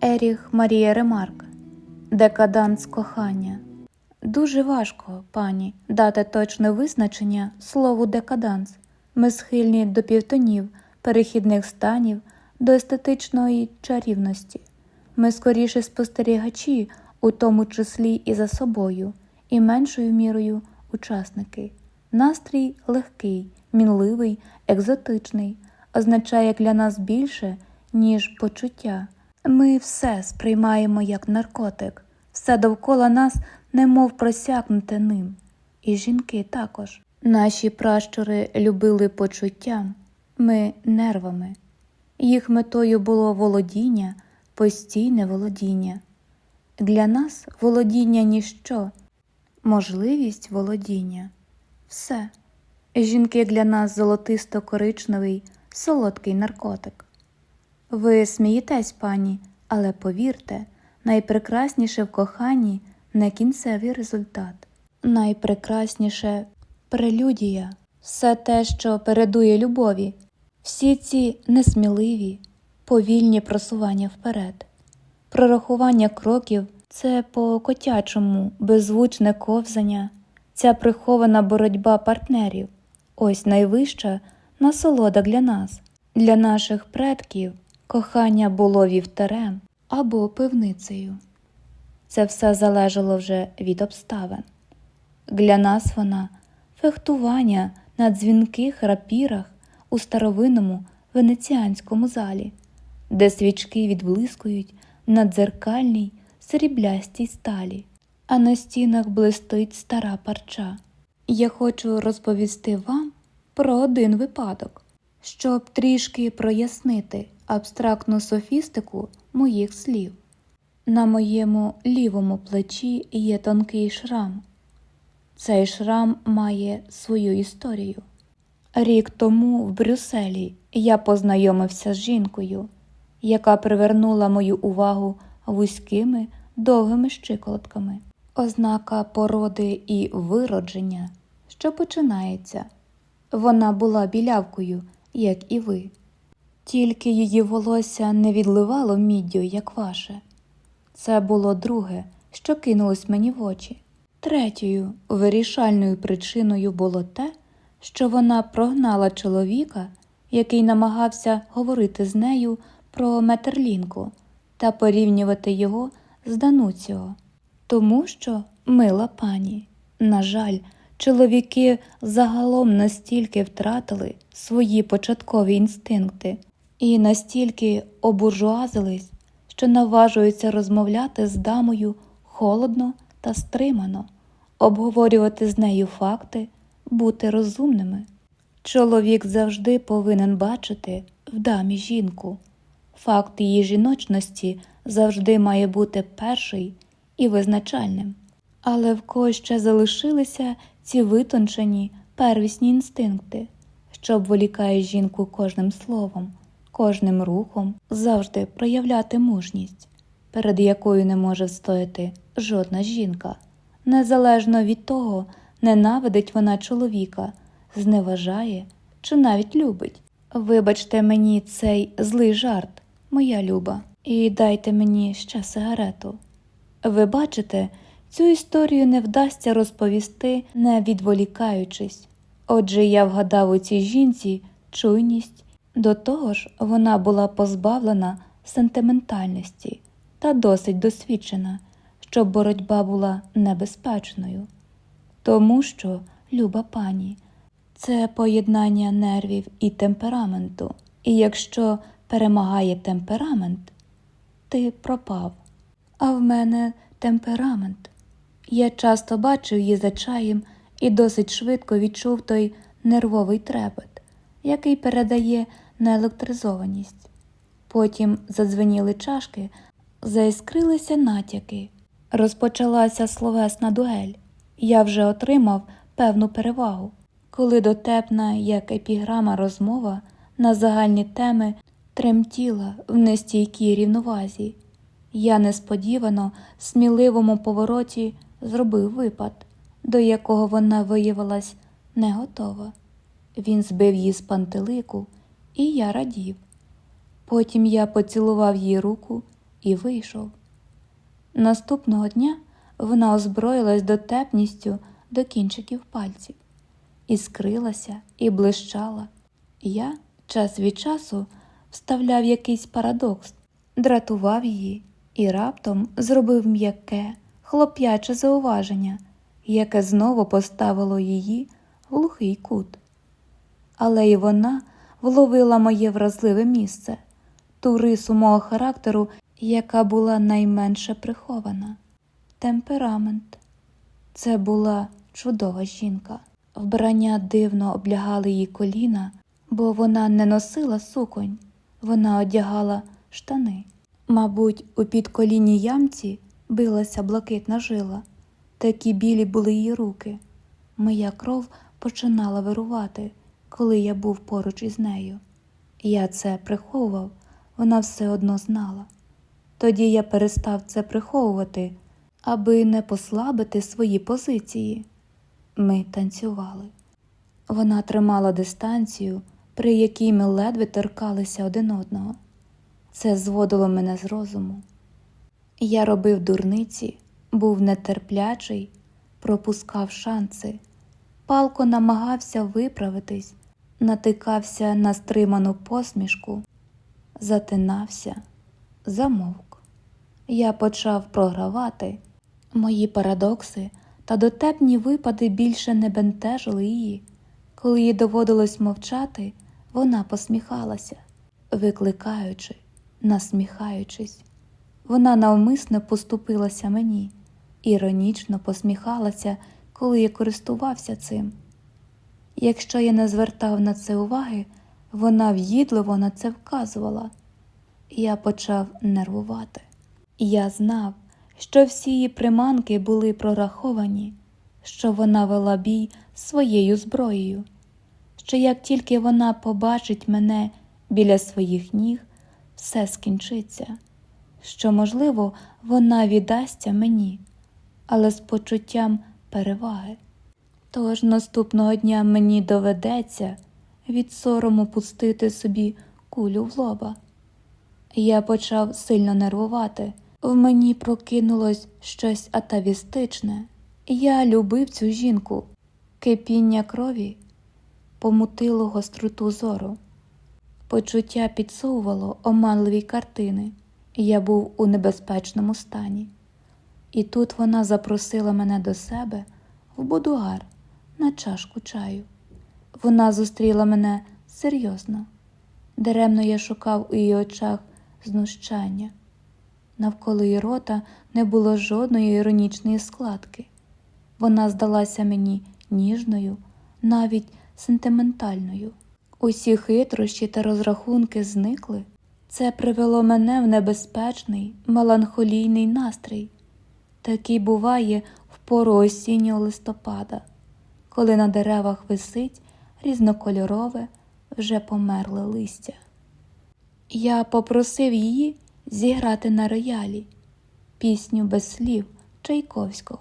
Еріх Марія Ремарк Декаданс кохання. Дуже важко, пані, дати точне визначення слову декаданс. Ми схильні до півтонів, перехідних станів, до естетичної чарівності. Ми скоріше спостерігачі, у тому числі і за собою, і меншою мірою учасники. Настрій легкий, мінливий, екзотичний, означає для нас більше, ніж почуття. Ми все сприймаємо як наркотик, все довкола нас немов просякнуте ним. І жінки також. Наші пращури любили почуттям, ми нервами. Їх метою було володіння, постійне володіння. Для нас володіння ніщо, можливість володіння все. Жінки для нас золотисто-коричневий, солодкий наркотик. Ви смієтесь, пані, але повірте, найпрекрасніше в коханні не кінцевий результат, найпрекрасніше прелюдія, все те, що передує любові, всі ці несміливі, повільні просування вперед. Прорахування кроків це по котячому, беззвучне ковзання, ця прихована боротьба партнерів, ось найвища насолода для нас, для наших предків. Кохання було вівтарем або пивницею. Це все залежало вже від обставин. Для нас вона фехтування на дзвінких рапірах у старовинному венеціанському залі, де свічки відблискують на дзеркальній сріблястій сталі, а на стінах блистить стара парча. Я хочу розповісти вам про один випадок, щоб трішки прояснити абстрактну софістику моїх слів. На моєму лівому плечі є тонкий шрам. Цей шрам має свою історію. Рік тому в Брюсселі я познайомився з жінкою, яка привернула мою увагу вузькими довгими щиколотками, ознака породи і виродження, що починається. Вона була білявкою, як і ви. Тільки її волосся не відливало міддю, як ваше. Це було друге, що кинулось мені в очі. Третьою вирішальною причиною було те, що вона прогнала чоловіка, який намагався говорити з нею про Метерлінку та порівнювати його з Дануціо. Тому що, мила пані, на жаль, чоловіки загалом настільки втратили свої початкові інстинкти і настільки обуржуазились, що наважуються розмовляти з дамою холодно та стримано, обговорювати з нею факти, бути розумними. Чоловік завжди повинен бачити в дамі жінку. Факт її жіночності завжди має бути перший і визначальним. Але в когось ще залишилися ці витончені первісні інстинкти, що обволікає жінку кожним словом, кожним рухом завжди проявляти мужність, перед якою не може встояти жодна жінка, незалежно від того, ненавидить вона чоловіка, зневажає чи навіть любить. Вибачте мені цей злий жарт, моя люба, і дайте мені ще сигарету. Ви бачите, цю історію не вдасться розповісти, не відволікаючись. Отже, я вгадав у цій жінці чуйність, до того ж, вона була позбавлена сентиментальності та досить досвідчена, щоб боротьба була небезпечною. Тому що, люба пані, це поєднання нервів і темпераменту, і якщо перемагає темперамент, ти пропав. А в мене темперамент. Я часто бачив її за чаєм і досить швидко відчув той нервовий трепет, який передає неелектризованість. Потім задзвеніли чашки, заіскрилися натяки. Розпочалася словесна дуель. Я вже отримав певну перевагу, коли дотепна, як епіграма розмова на загальні теми тремтіла в нестійкій рівновазі. Я несподівано, сміливому повороті зробив випад, до якого вона виявилась не готова. Він збив її з пантелику, і я радів. Потім я поцілував її руку і вийшов. Наступного дня вона озброїлась дотепністю до кінчиків пальців, і скрилася, і блищала. Я час від часу вставляв якийсь парадокс, дратував її і раптом зробив м'яке, хлоп'яче зауваження, яке знову поставило її в глухий кут. Але й вона вловила моє вразливе місце, ту рису мого характеру, яка була найменше прихована. Темперамент. Це була чудова жінка. Вбрання дивно облягали її коліна, бо вона не носила суконь, вона одягала штани. Мабуть, у підколінній ямці билася блакитна жила. Такі білі були її руки. Моя кров починала вирувати, коли я був поруч із нею. Я це приховував, вона все одно знала. Тоді я перестав це приховувати, аби не послабити свої позиції. Ми танцювали. Вона тримала дистанцію, при якій ми ледве торкалися один одного. Це зводило мене з розуму. Я робив дурниці, був нетерплячий, пропускав шанси, палко намагався виправитись, натикався на стриману посмішку, затинався, замовк. Я почав програвати. Мої парадокси та дотепні випади більше не бентежили її. Коли їй доводилось мовчати, вона посміхалася, викликаючи, насміхаючись. Вона навмисно поступилася мені, іронічно посміхалася, коли я користувався цим. Якщо я не звертав на це уваги, вона в'їдливо на це вказувала. Я почав нервувати. Я знав, що всі її приманки були прораховані, що вона вела бій своєю зброєю, що як тільки вона побачить мене біля своїх ніг, все скінчиться, що, можливо, вона віддасться мені, але з почуттям переваги. Тож наступного дня мені доведеться від сорому пустити собі кулю в лоба. Я почав сильно нервувати. В мені прокинулось щось атавістичне. Я любив цю жінку. Кипіння крові помутило гостроту зору. Почуття підсовувало оманливі картини. Я був у небезпечному стані. І тут вона запросила мене до себе в будуар на чашку чаю. Вона зустріла мене серйозно. Даремно я шукав у її очах знущання. Навколо її рота не було жодної іронічної складки. Вона здалася мені ніжною, навіть сентиментальною. Усі хитрощі та розрахунки зникли. Це привело мене в небезпечний, меланхолійний настрій. Такий буває в пору осіннього листопада, коли на деревах висить різнокольорове, вже померле листя. Я попросив її зіграти на роялі пісню без слів Чайковського.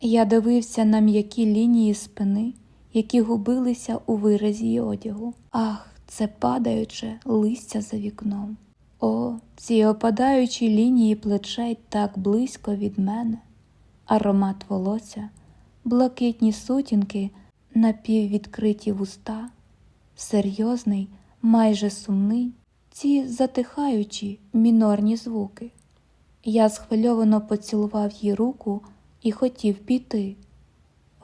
Я дивився на м'які лінії спини, які губилися у виразі її одягу. Ах, це падаюче листя за вікном. О, ці опадаючі лінії плечей так близько від мене, аромат волосся, блакитні сутінки, напіввідкриті вуста, серйозний, майже сумний, ці затихаючі мінорні звуки. Я схвильовано поцілував їй руку і хотів піти.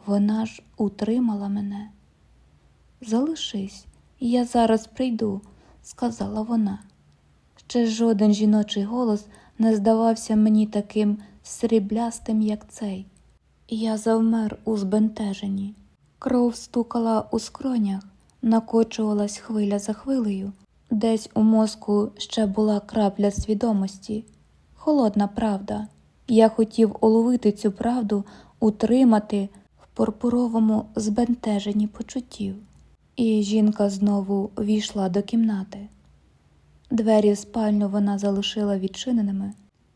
Вона ж утримала мене. Залишись, я зараз прийду, сказала вона. Ще жоден жіночий голос не здавався мені таким сріблястим, як цей. Я завмер у збентеженні. Кров стукала у скронях, накочувалась хвиля за хвилею. Десь у мозку ще була крапля свідомості, холодна правда. Я хотів уловити цю правду, утримати в пурпуровому збентеженні почуттів. І жінка знову війшла до кімнати. Двері в спальню вона залишила відчиненими.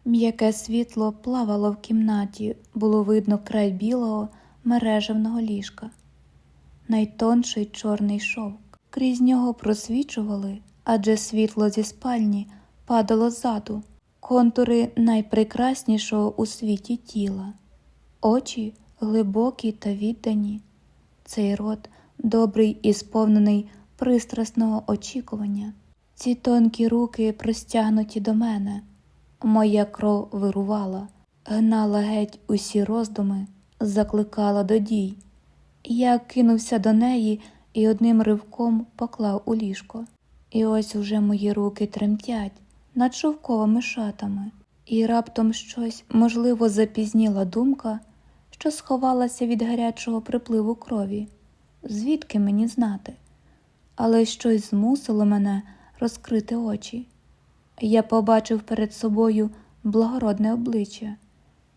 М'яке світло плавало в кімнаті, було видно край білого мережевного ліжка, найтонший чорний шовк. Крізь нього просвічували, адже світло зі спальні падало ззаду, контури найпрекраснішого у світі тіла, очі глибокі та віддані, цей рот добрий і сповнений пристрасного очікування, ці тонкі руки простягнуті до мене, моя кров вирувала, гнала геть усі роздуми, закликала до дій. Я кинувся до неї і одним ривком поклав у ліжко. І ось уже мої руки тремтять над шовковими шатами, і раптом щось, можливо, запізніла думка, що сховалася від гарячого припливу крові. Звідки мені знати? Але щось змусило мене розкрити очі. Я побачив перед собою благородне обличчя,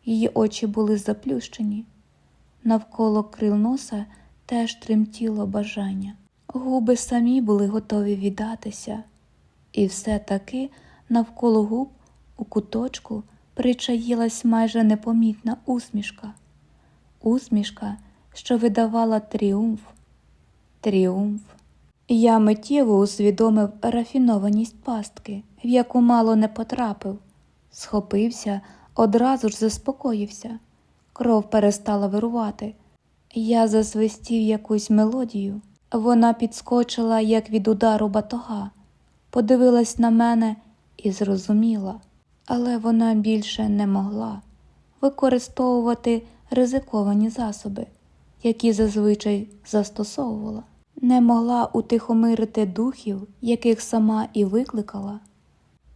її очі були заплющені. Навколо крил носа теж тремтіло бажання. Губи самі були готові віддатися, і все таки навколо губ у куточку причаїлась майже непомітна усмішка, усмішка, що видавала тріумф, тріумф. Я миттєво усвідомив рафінованість пастки, в яку мало не потрапив, схопився, одразу ж заспокоївся, кров перестала вирувати. Я засвистів якусь мелодію. Вона підскочила, як від удару батога, подивилась на мене і зрозуміла, але вона більше не могла використовувати ризиковані засоби, які зазвичай застосовувала, не могла утихомирити духів, яких сама і викликала.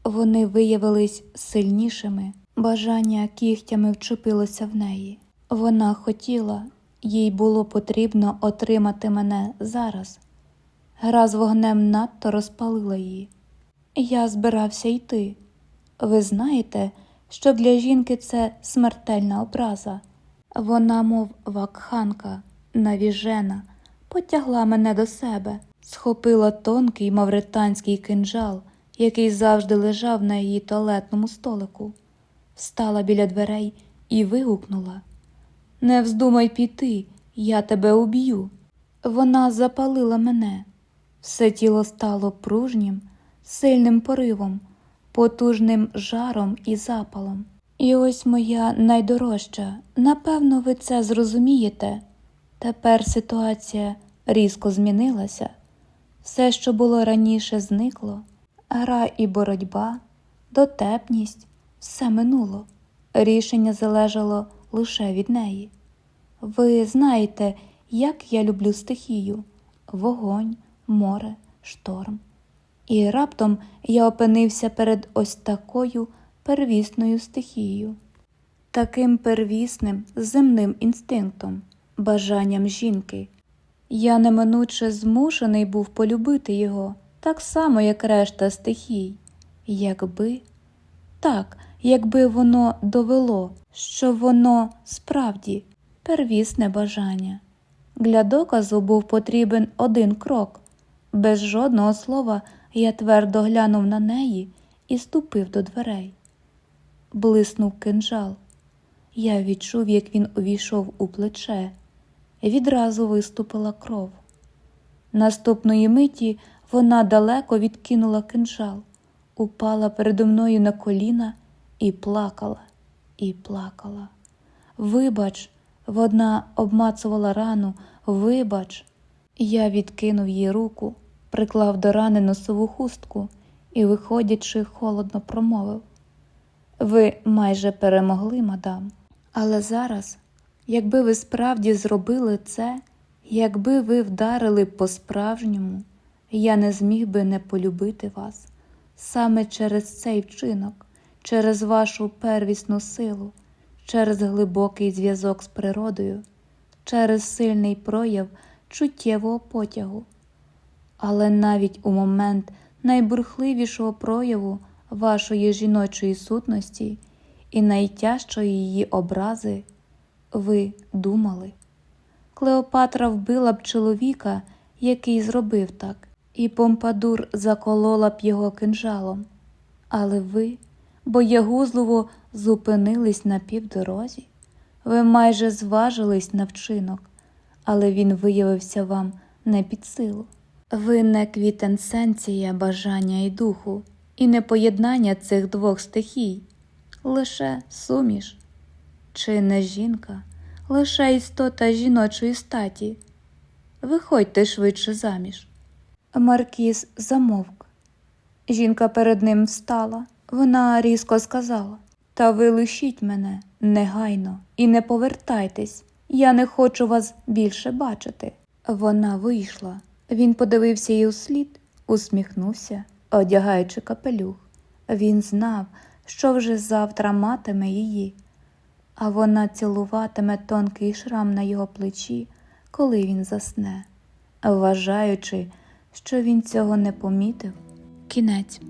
Вони виявились сильнішими, бажання кігтями вчепилося в неї. Вона хотіла, їй було потрібно отримати мене зараз. Гра з вогнем надто розпалила її. Я збирався йти. Ви знаєте, що для жінки це смертельна образа. Вона, мов вакханка, навіжена, потягла мене до себе, схопила тонкий мавританський кинджал, який завжди лежав на її туалетному столику, встала біля дверей і вигукнула Не вздумай піти, я тебе уб'ю. Вона запалила мене. Все тіло стало пружнім, сильним поривом, потужним жаром і запалом. І ось моя найдорожча, напевно, ви це зрозумієте. Тепер ситуація різко змінилася. Все, що було раніше, зникло, гра і боротьба, дотепність, все минуло. Рішення залежало лише від неї. Ви знаєте, як я люблю стихію вогонь, море, шторм. І раптом я опинився перед ось такою первісною стихією, таким первісним земним інстинктом, бажанням жінки. Я неминуче змушений був полюбити його так само, як решта стихій, якби так, якби воно довело, що воно справді первісне бажання. Для доказу був потрібен один крок. Без жодного слова я твердо глянув на неї і ступив до дверей. Блиснув кинджал. Я відчув, як він увійшов у плече. Відразу виступила кров. Наступної миті вона далеко відкинула кинджал, упала передо мною на коліна і плакала, і плакала. Вибач, вона обмацувала рану, вибач. Я відкинув їй руку, приклав до рани носову хустку і, виходячи, холодно промовив Ви майже перемогли, мадам. Але зараз, якби ви справді зробили це, якби ви вдарили по-справжньому, я не зміг би не полюбити вас саме через цей вчинок, через вашу первісну силу, через глибокий зв'язок з природою, через сильний прояв чуттєвого потягу. Але навіть у момент найбурхливішого прояву вашої жіночої сутності і найтяжчої її образи ви думали. Клеопатра вбила б чоловіка, який зробив так, і Помпадур заколола б його кинжалом. Але ви, боягузливо зупинились на півдорозі. Ви майже зважились на вчинок, але він виявився вам не під силу. Ви не квітенсенція бажання і духу, і не поєднання цих двох стихій, лише суміш, чи не жінка, лише істота жіночої статі. Виходьте швидше заміж. Маркіз замовк. Жінка перед ним встала. Вона різко сказала: Та ви лишіть мене негайно і не повертайтесь. Я не хочу вас більше бачити. Вона вийшла. Він подивився їй услід, усміхнувся, одягаючи капелюх. Він знав, що вже завтра матиме її, а вона цілуватиме тонкий шрам на його плечі, коли він засне, вважаючи, що він цього не помітив. Кінець.